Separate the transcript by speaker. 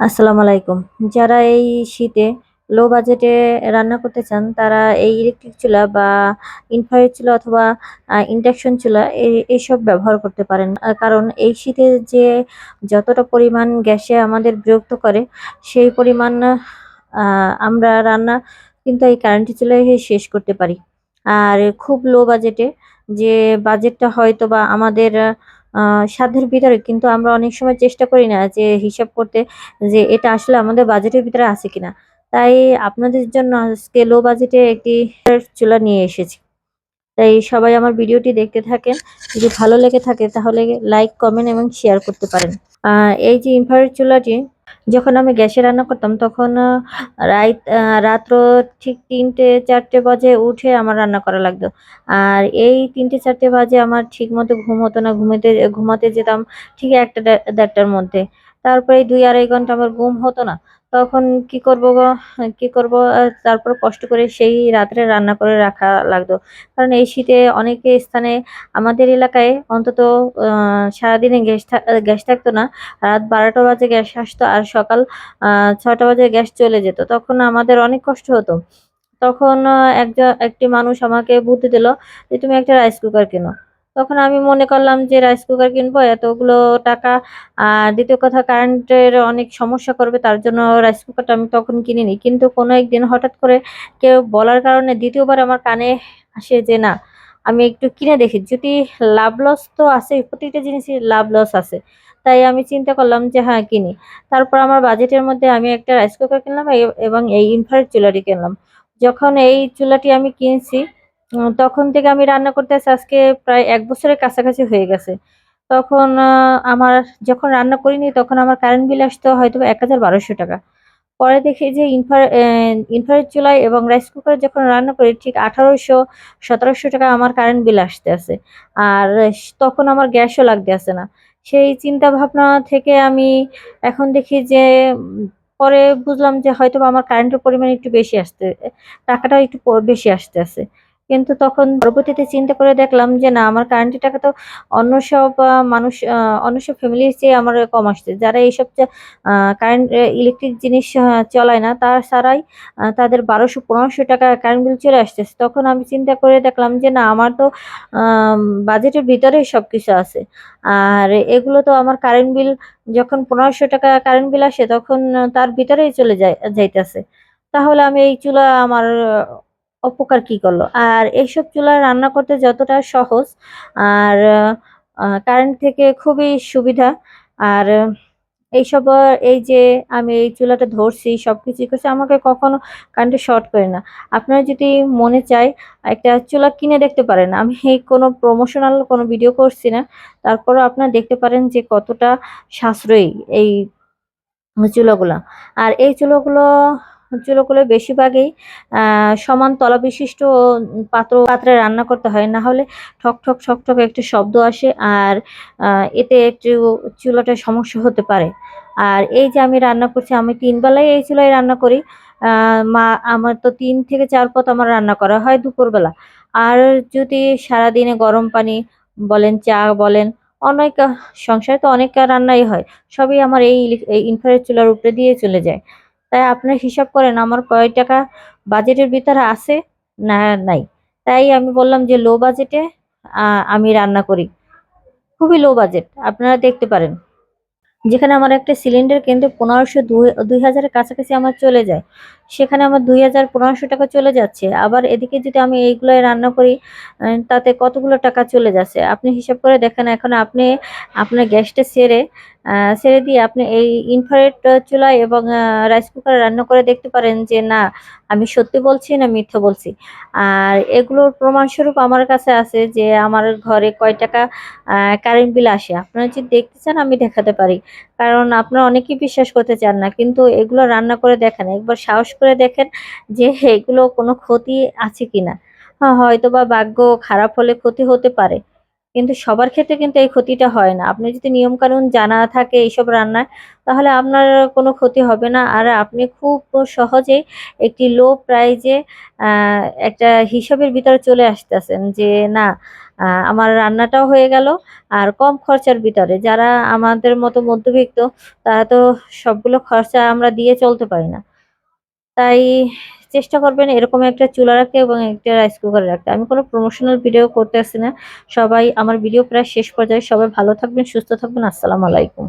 Speaker 1: আসসালামু আলাইকুম। যারা এই শীতে লো বাজেটে রান্না করতে চান, তারা এই ইলেকট্রিক চুলা বা ইনফ্রারেড চুলা অথবা ইন্ডাকশন চুলা এই- এইসব ব্যবহার করতে পারেন। কারণ এই শীতে যে যতটা পরিমাণ গ্যাসে আমাদের বিরক্ত করে, সেই পরিমাণ আমরা রান্না কিন্তু এই কারেন্ট চুলায় শেষ করতে পারি। আর খুব লো বাজেটে যে বাজেটটা হয়তো বা আমাদের সাধ্যের ভিতরে। কিন্তু আমরা অনেক সময় চেষ্টা করি না যে হিসাব করতে যে এটা আসলে আমাদের বাজেটের ভিতরে আছে কিনা। তাই আপনাদের জন্য আজকে লো বাজেটে একটি চুলা নিয়ে এসেছি। তাই সবাই আমার ভিডিওটি দেখতে থাকেন। যদি ভালো লেগে থাকে তাহলে লাইক কমেন্ট এবং শেয়ার করতে পারেন। এই যে ইনফ্রারেড চুলাটি যখন আমি গ্যাসে রান্না করতাম, তখন রাত রাত্র ঠিক তিনটে, চারটে বাজে উঠে আমার রান্না করা লাগতো। আর এই তিনটে, চারটে বাজে আমার ঠিক মতো ঘুম হতো না। ঘুমাতে ঘুমাতে যেতাম ঠিক একটা দেড়টার মধ্যে। তারপরে দুই আড়াই ঘণ্টা আমার ঘুম হতো না। তখন কি করব কি করব? তারপর কষ্ট করে সেই রাত্রে রান্না করে রাখা লাগতো। কারণ এই শীতে অনেক স্থানে আমাদের এলাকায় অন্তত সারাদিনে গ্যাস গ্যাস থাকতো না। রাত বারোটা বাজে গ্যাস আসতো আর সকাল ছটা বাজে গ্যাস চলে যেত। তখন আমাদের অনেক কষ্ট হতো। তখন একজন একটি মানুষ আমাকে বুদ্ধি দিল যে, তুমি একটা রাইস কুকার কেনো। তখন আমি মনে করলাম যে রাইস কুকার কিনবো, এতগুলো টাকা। আর দ্বিতীয় কথা কারেন্টের অনেক সমস্যা করবে, তার জন্য রাইস কুকারটা আমি তখন কিনিনি। কিন্তু কোনো একদিন হঠাৎ করে কেউ বলার কারণে দ্বিতীয়বার আমার কানে আসে যে, না, আমি একটু কিনে দেখি। যদি লাভ লস তো আছে প্রতিটা জিনিসই লাভ লস আছে। তাই আমি চিন্তা করলাম যে হ্যাঁ কিনি। তারপর আমার বাজেটের মধ্যে আমি একটা রাইস কুকার কিনলাম এবং এই ইনফ্রারেড চুলাটি কিনলাম। যখন এই চুলাটি আমি কিনছি তখন থেকে আমি রান্না করতে আজকে প্রায় এক বছরের কাছাকাছি হয়ে গেছে। তখন আমার যখন রান্না করিনি, তখন আমার কারেন্ট বিল আসতো হয়তো এক হাজার বারোশো টাকা। পরে দেখি যে ইনফার ইনফ্রারেড চুলায় এবং রাইস কুকারে যখন রান্না করি, ঠিক আঠারোশো সতেরোশো টাকা আমার কারেন্ট বিল আসতে আছে আর তখন আমার গ্যাসও লাগতে আছে না। সেই চিন্তা ভাবনা থেকে আমি এখন দেখি যে, পরে বুঝলাম যে হয়তো আমার কারেন্টের পরিমাণ একটু বেশি আসতে টাকাটা একটু বেশি আসতে আছে কিন্তু তখন পরবর্তীতে চিন্তা করে দেখলাম যে না, আমার কারেন্টের টাকা তো অন্য সব মানুষ অন্য সব ফ্যামিলির চেয়ে আমার কম আসছে। যারা এইসব কারেন্ট ইলেকট্রিক জিনিস চলায় না, তার ছাড়াই তাদের বারোশো পনেরোশো টাকা কারেন্ট বিল চলে আসতেছে। তখন আমি চিন্তা করে দেখলাম যে না, আমার তো বাজেটের ভিতরেই সবকিছু আছে। আর এগুলো তো আমার কারেন্ট বিল যখন পনেরোশো টাকা কারেন্ট বিল আসে, তখন তার ভিতরেই চলে যায়, যাইতেছে। তাহলে আমি এই চুলা আমার অপকার কি করল? আর এইসব চুলা রান্না করতে যতটা সহজ, আর কারেন্ট থেকে খুবই সুবিধা, আর, এইসব, এই যে আমি এই চুলাটা ধরছি সবকিছু করছি, আমাকে কখনো কারেন্টে শর্ট করে না। আপনারা যদি মনে চায় একটা চুলা কিনে দেখতে পারেন, আমি এই কোনো প্রমোশনাল কোনো ভিডিও করছি না, তারপরেও আপনারা দেখতে পারেন যে কতটা সাশ্রয়ী এই চুলাগুলো। আর এই চুলাগুলো চুলাগুলো বেশিরভাগই সমান তলা বিশিষ্ট পাত্র পাত্রে রান্না করতে হয়। না হলে ঠক ঠক ঠক ঠক একটা শব্দ আসে আর এতে একটু চুলাটা সমস্যা হতে পারে। আর এই যে আমি রান্না করছি, আমি তিন বেলায় এই চুলায় রান্না করি। মা, আমার তো তিন থেকে চার পদ আমার রান্না করা হয় দুপুরবেলা। আর যদি সারাদিনে গরম পানি বলেন, চা বলেন, অনেক সংসারে তো অনেক রান্নাই হয়। সবই আমার এই ইনফ্রারেড চুলার উপরে দিয়ে চলে যায়। তাই আপনার হিসাব করেন আমার কয় টাকা বাজেটের ভিতরে আছে না নাই। তাই আমি বললাম যে লো বাজেটে আমি রান্না করি। খুবই লো বাজেট আপনারা দেখতে পারেন। যেখানে আমার একটা সিলিন্ডার কিন্তু পনেরোশো দুই হাজারের কাছাকাছি আমার চলে যায়। সেখানে আমার দুই হাজার পনেরোশো টাকা চলে যাচ্ছে। আবার এদিকে যদি আমি এইগুলোয় রান্না করি তাতে কতগুলো টাকা চলে যাচ্ছে? আপনি হিসাব করে দেখেন, এখন আপনি আপনার গ্যাসটা সেরে ছেড়ে দিয়ে আপনি এই ইনফ্রারেড চুলায় এবং রাইস কুকারে রান্না করে দেখতে পারেন যে, না, আমি সত্যি বলছি না মিথ্যা বলছি। আর এগুলোর প্রমাণস্বরূপ আমার কাছে আছে যে, আমার ঘরে কয় টাকা কারেন্ট বিল আসে। আপনারা যদি দেখতে চান, আমি দেখাতে পারি। কারণ আপনারা অনেকেই বিশ্বাস করতে চান না, কিন্তু এগুলো রান্না করে দেখেন, একবার সাহস করে দেখেন যে এগুলো কোনো ক্ষতি আছে কিনা। হ্যাঁ হয়তো বা ভাগ্য খারাপ হলে ক্ষতি হতে পারে, কিন্তু সবার ক্ষেত্রে কিন্তু এই ক্ষতিটা হয় না। আপনি যদি নিয়ম কানুন জানা থাকে এইসব রান্নায়, তাহলে আপনার কোনো ক্ষতি হবে না। আর আপনি খুব সহজেই একটি লো প্রাইজে একটা হিসাবের ভিতরে চলে আসতেছেন যে না আমার রান্নাটাও হয়ে গেল আর কম খরচার ভিতরে। যারা আমাদের মতো মধ্যবিত্ত, তারা তো সবগুলো খরচা আমরা দিয়ে চলতে পারি না। তাই চেষ্টা করবেন এরকম একটা চুলা রাখতে এবং একটা রাইস কুকার রাখতে। আমি কোনো প্রমোশনাল ভিডিও করতে আসছি না। সবাই আমার ভিডিও প্রায় শেষ পর্যায়ে। সবাই ভালো থাকবেন, সুস্থ থাকবেন। আসসালামু আলাইকুম।